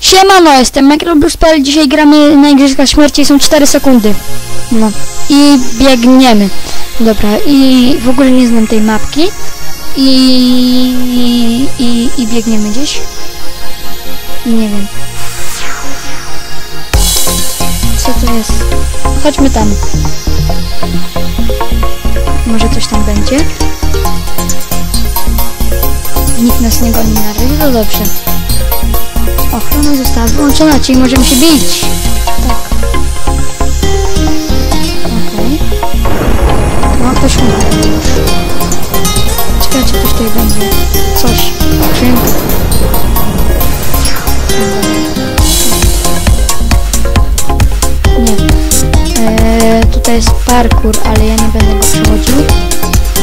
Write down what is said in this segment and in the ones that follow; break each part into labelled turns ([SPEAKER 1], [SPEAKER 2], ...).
[SPEAKER 1] Siemano, jestem Microbrus.pl, dzisiaj gramy na Igrzyskach Śmierci, są 4 sekundy. No. I biegniemy. Dobra, i w ogóle nie znam tej mapki. I, i, biegniemy gdzieś. Nie wiem. Co to jest? Chodźmy tam. Może coś tam będzie? Nikt nas nie goni na razie, to dobrze. Ochrona została wyłączona, czyli możemy się bić. Tak. Okej. No, ktoś umarł już. Ciekawe, czy ktoś tutaj będzie. Coś. Parkour, ale ja nie będę go przechodził.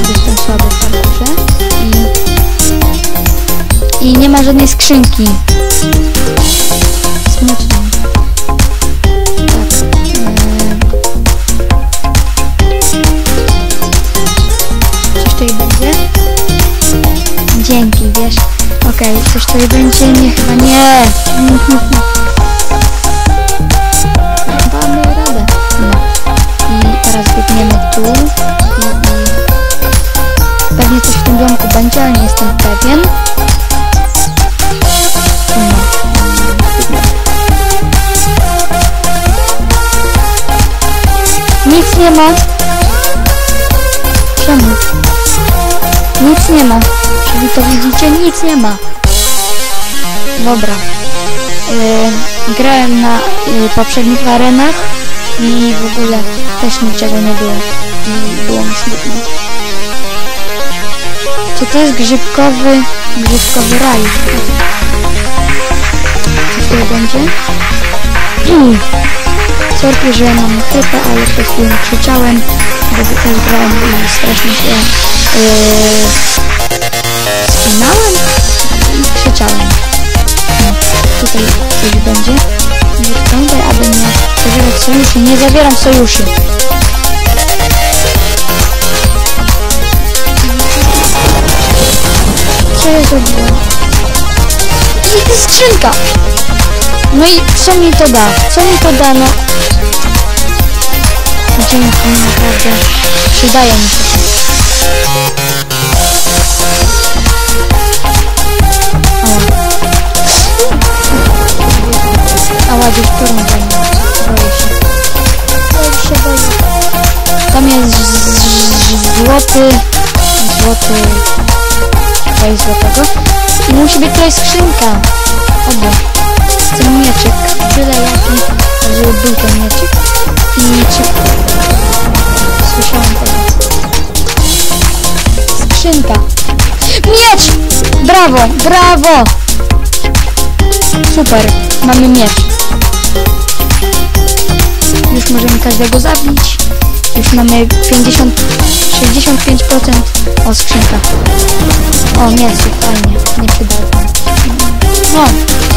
[SPEAKER 1] Jestem słaby w parkurze. I, I nie ma żadnej skrzynki. Smutno. Tak. Będzie? Dzięki, wiesz. Okej, coś tutaj będzie? Nie, chyba nie. Jestem pewien. Nic nie ma. Czemu? Nic nie ma. Czyli to widzicie? Nic nie ma. Dobra. Yy, grałem na yy, poprzednich arenach i w ogóle też niczego nie było. I było mi smutno. To jest grzybkowy, grzybkowy raj? Co tutaj będzie? Sorki, że mam chrypę, ale przed chwilą krzyczałem, bo też grałem i strasznie się yy, spinałem i krzyczałem. No, tutaj coś będzie. Nie pamiętaj, aby nie zawierać sojuszy. Nie zawieram sojuszy. Co ja zrobiłem? I skrzynka! No i co mi to da? Co mi to da? No... Dzięki, naprawdę. Przydaje mi się to. Gdzieś piorun zajmie. Boję. Boję się. Tam jest z- z- złoty... Złoty... Tutaj złotego. I musi być tutaj skrzynka. Oby. Chcę mieczyk. Tyle jaki, żeby był ten mieczyk. I czy... Słyszałam tego. Skrzynka. Miecz! Brawo, brawo! Super, mamy miecz. Już możemy każdego zabić. Już mamy 50, 65% o skrzynka. O, mięsik, fajnie, nieprzydatne. No.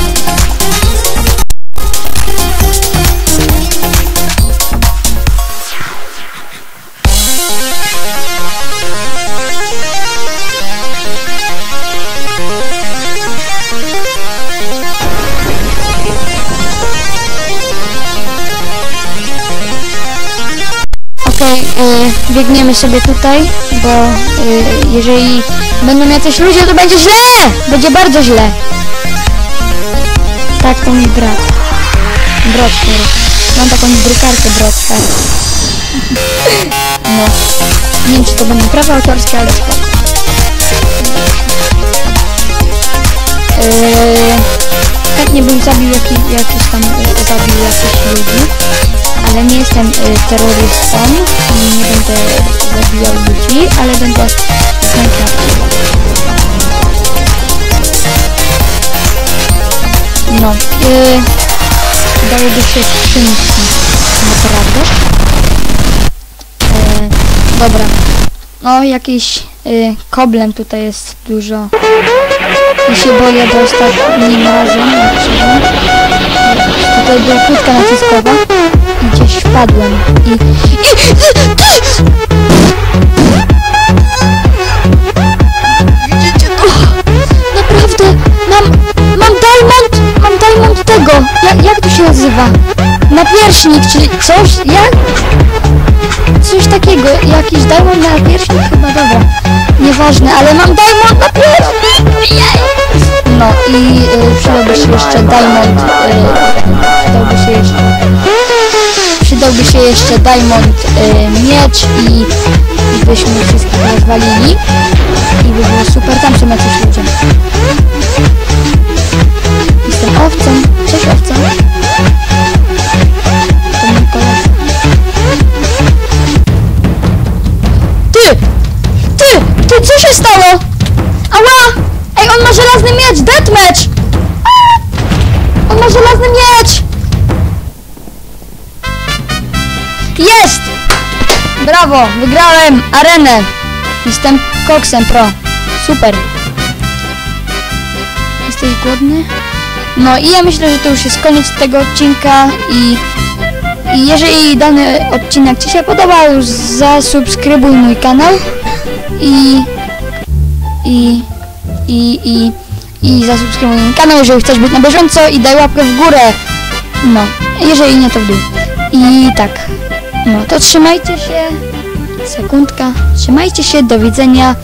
[SPEAKER 1] Okej, y, biegniemy sobie tutaj, bo y, jeżeli będą jacyś ludzie, to będzie źle! Będzie bardzo źle. Tak, to mój brat. Brodker. Mam taką drukarkę Brodker. No. Nie wiem, czy to będą prawa autorskie, ale spoko. Yy, chętnie bym zabił jaki, jakiś tam, zabił nie jestem y, terrorystą i nie będę zabijał ludzi, ale będę z Minecrafta. No, yy, dałoby się skrzynki, naprawdę. Yy, dobra, no jakiś yy, koblem tutaj jest dużo. I się boję, bo ostatnim razem, jak przyszedłem, tutaj była kłódka naciskowa i gdzieś wpadłem i... i ty!
[SPEAKER 2] Widzicie to?
[SPEAKER 1] Naprawdę, mam, mam diamond, mam diamond tego, jak, jak to się nazywa? Napierśnik, czy coś, jak? Coś takiego, jakiś diamond na pierśnik chyba, dobra. Nieważne, ale mam diamond na pierśnik! Jej! No i y, przydałby się jeszcze diamond, y, przydałby się jeszcze, przydałby się jeszcze diamond y, miecz i, byśmy wszystkich rozwalili i by było super, tam są jacyś ludzie. Jestem owcą. Cześć owca. To mój kolega. Ty! Ty! Ty, co się stało? Ała! Ej, on ma żelazny miecz! Deathmatch! On ma żelazny miecz! Jest! Brawo! Wygrałem arenę! Jestem koksem pro. Super. Jesteś głodny? No i ja myślę, że to już jest koniec tego odcinka i, i jeżeli dany odcinek Ci się podobał, zasubskrybuj mój kanał i i i i i zasubskrybuj mój kanał, jeżeli chcesz być na bieżąco i daj łapkę w górę. No, jeżeli nie to w dół. I tak. No to trzymajcie się. Sekundka. Trzymajcie się, do widzenia.